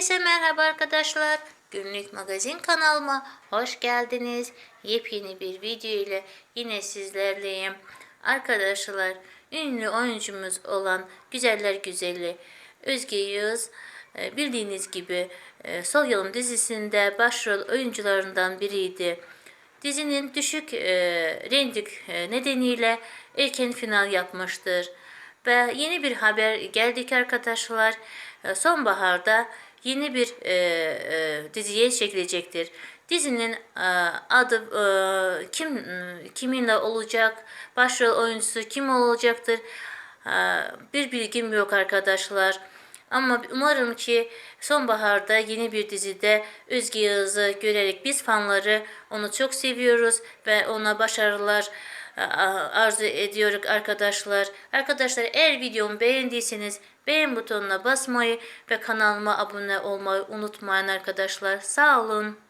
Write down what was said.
Herkese merhaba arkadaşlar. Günlük magazin kanalıma hoş geldiniz. Yepyeni bir video ile yine sizlerleyim. Arkadaşlar ünlü oyuncumuz olan Güzeller Güzeli Özge Yağız e, bildiğiniz gibi e, Sol Yolum dizisinde başrol oyuncularından biriydi. Dizinin düşük e, reyting nedeniyle erken final yapmıştır. Ve yeni bir haber geldik arkadaşlar. Sonbaharda yeni bir e, e, diziye çekilecektir. Dizinin e, adı e, kim kiminle olacak, başrol oyuncusu kim olacaktır e, bir bilgim yok arkadaşlar. Ama umarım ki sonbaharda yeni bir dizide Özge Yağız'ı görerek biz fanları onu çok seviyoruz ve ona başarılar arzu ediyoruz arkadaşlar. Arkadaşlar eğer videomu beğendiyseniz beğen butonuna basmayı ve kanalıma abone olmayı unutmayın arkadaşlar. Sağ olun.